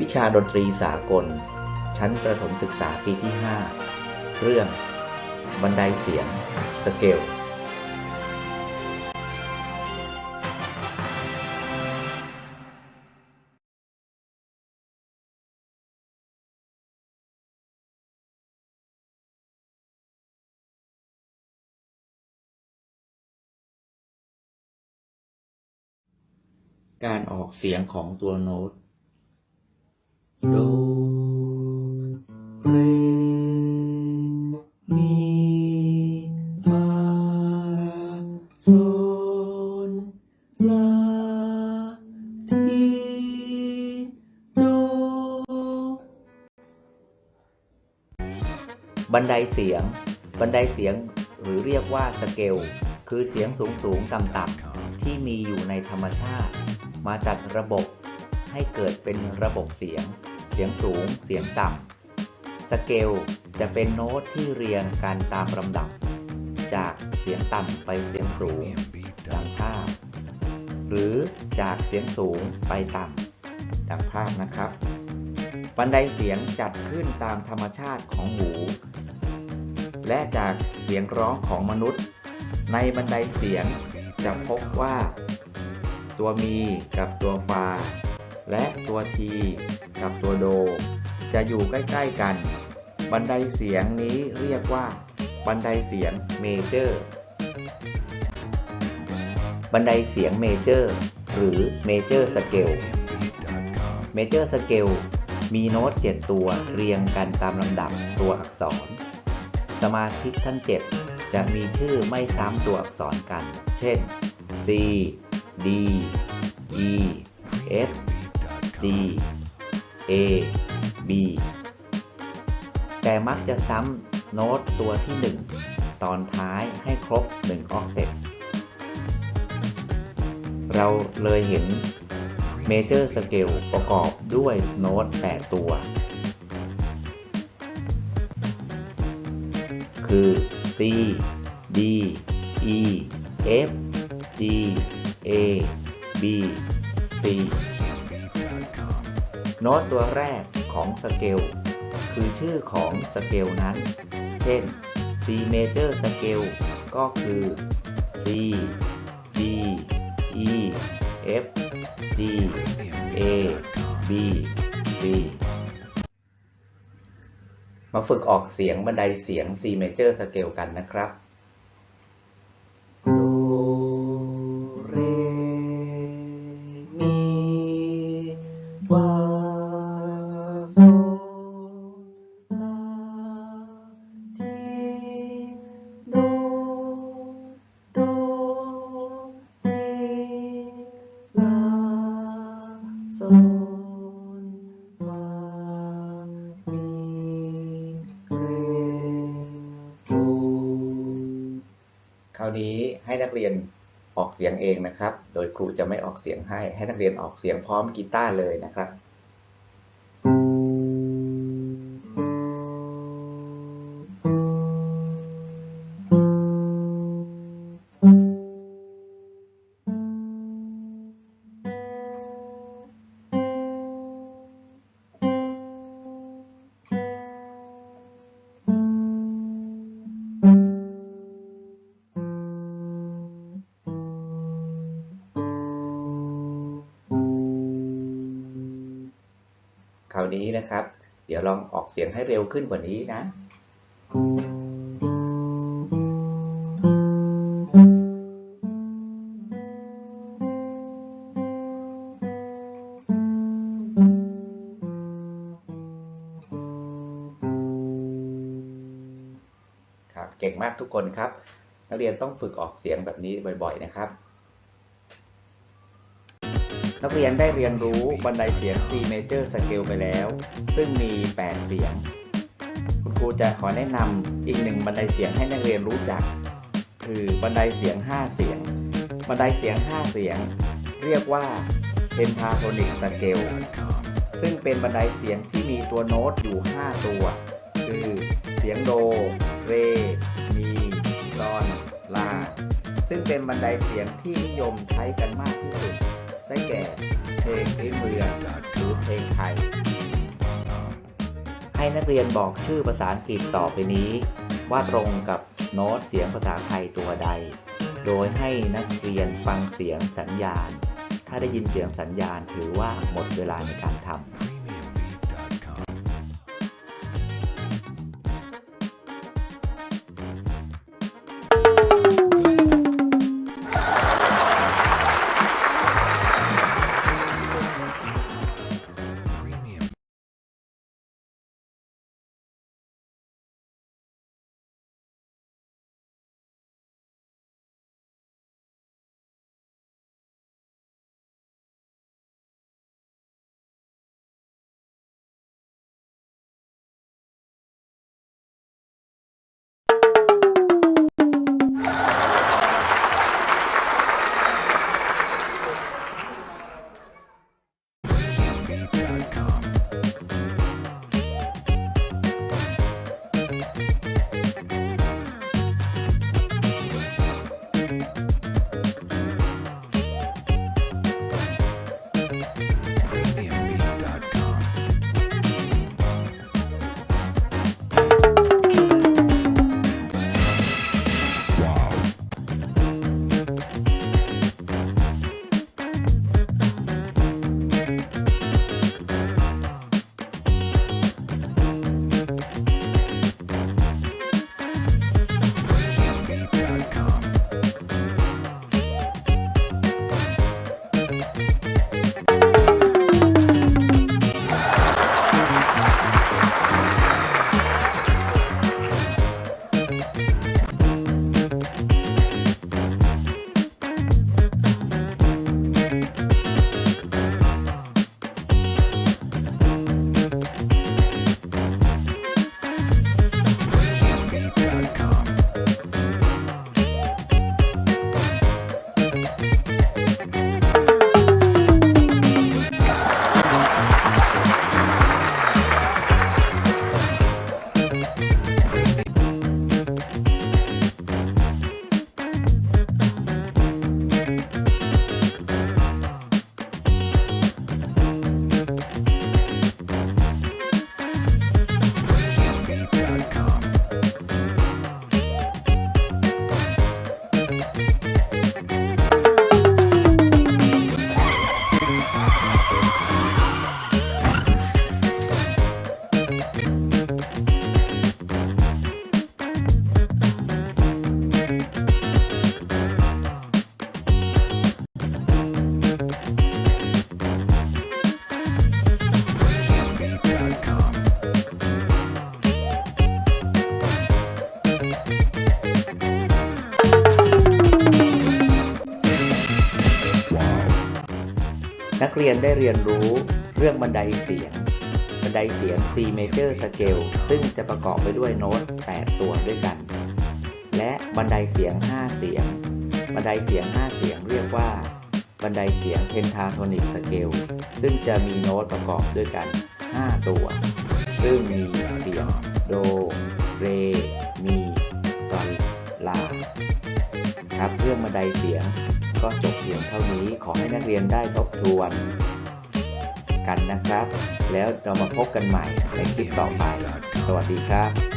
วิชาดนตรีสากล ชั้นประถมศึกษาปีที่ 5 เรื่อง บันไดเสียง สเกล การออกเสียงของตัวโน้ต บันไดเสียง บันไดเสียงหรือเรียกว่าสเกล คือเสียงสูงสูงต่ำต่ำที่มีอยู่ในธรรมชาติ มาจัดระบบให้เกิดเป็นระบบเสียง เสียงสูง เสียงต่ำ สเกลจะเป็นโน้ตที่เรียงกันตามลำดับ จากเสียงต่ำไปเสียงสูงดังภาพ หรือจากเสียงสูงไปต่ำดังภาพนะครับ บันไดเสียงจัดขึ้นตามธรรมชาติของหู และจากเสียงร้องของมนุษย์ ในบันไดเสียงจะพบว่า ตัวมีกับตัวฟา และตัวทีกับตัวโด จะอยู่ใกล้ ๆ กัน บันไดเสียงนี้เรียกว่า บันไดเสียงเมเจอร์บันไดเสียงเมเจอร์หรือเมเจอร์สเกลเมเจอร์สเกลมีโน้ต 7 ตัวเรียงกันตามลำดับตัวอักษร สมาชิกทั้ง 7 จะมีชื่อไม่ซ้ำตัวอักษรกัน เช่น C D E F A B แต่มักจะซ้ำโน้ตตัวที่ 1 ตอนท้ายให้ครบ 1 ออกเต็ปเราเลยเห็น Major Scale ประกอบด้วยโน้ต 8 ตัว คือ C D E F G A B C โน้ตตัวแรกของสเกลคือชื่อของสเกลนั้น เช่น C major scale ก็คือ C D E F G A B C มาฝึกออกเสียงบันไดเสียง C major scale กันนะครับาวนี้ให้นักเรียนออกเสียงเองนะครับ โดยครูจะไม่ออกเสียงให้ ให้นักเรียนออกเสียงพร้อมกีตาร์เลยนะครับ นี้นะครับ เดี๋ยวลองออกเสียงให้เร็วขึ้นกว่านี้นะ ครับ เก่งมากทุกคนครับ นักเรียนต้องฝึกออกเสียงแบบนี้บ่อย ๆ นะครับ นักเรียนได้เรียนรู้บันไดเสียง C major scale ไปแล้ว ซึ่งมี 8 เสียง คุณครูจะขอแนะนำอีกหนึ่งบันไดเสียงให้นักเรียนรู้จัก คือบันไดเสียง 5 เสียง บันไดเสียง 5 เสียง เรียกว่า pentatonic scale ซึ่งเป็นบันไดเสียงที่มีตัวโน้ตอยู่ 5 ตัว คือเสียงโด เร มีซอน ลา ซึ่งเป็นบันไดเสียงที่นิยมใช้กันมากที่สุด ได้แก่เพลงเอ็เรียนหรือเพลงไทย ให้นักเรียนบอกชื่อภาษาอังกฤษต่อไปนี้ ว่าตรงกับโน้ตเสียงภาษาไทยตัวใด โดยให้นักเรียนฟังเสียงสัญญาณ ถ้าได้ยินเสียงสัญญาณถือว่าหมดเวลาในการทำ เรียนได้เรียนรู้เรื่องบันไดเสียง บันไดเสียง C major scale ซึ่งจะประกอบไปด้วยโน้ต 8 ตัวด้วยกัน และบันไดเสียง 5 เสียง บันไดเสียง 5 เสียงเรียกว่า บันไดเสียง pentatonic scale ซึ่งจะมีโน้ตประกอบด้วยกัน 5 ตัว ซึ่งมีเสียงโด เร มี ซอล ลา ครับเรื่องบันไดเสียง ก็จบเพียงเท่านี้ขอให้นักเรียนได้ทบทวนกันนะครับ แล้วเรามาพบกันใหม่ในคลิปต่อไป สวัสดีครับ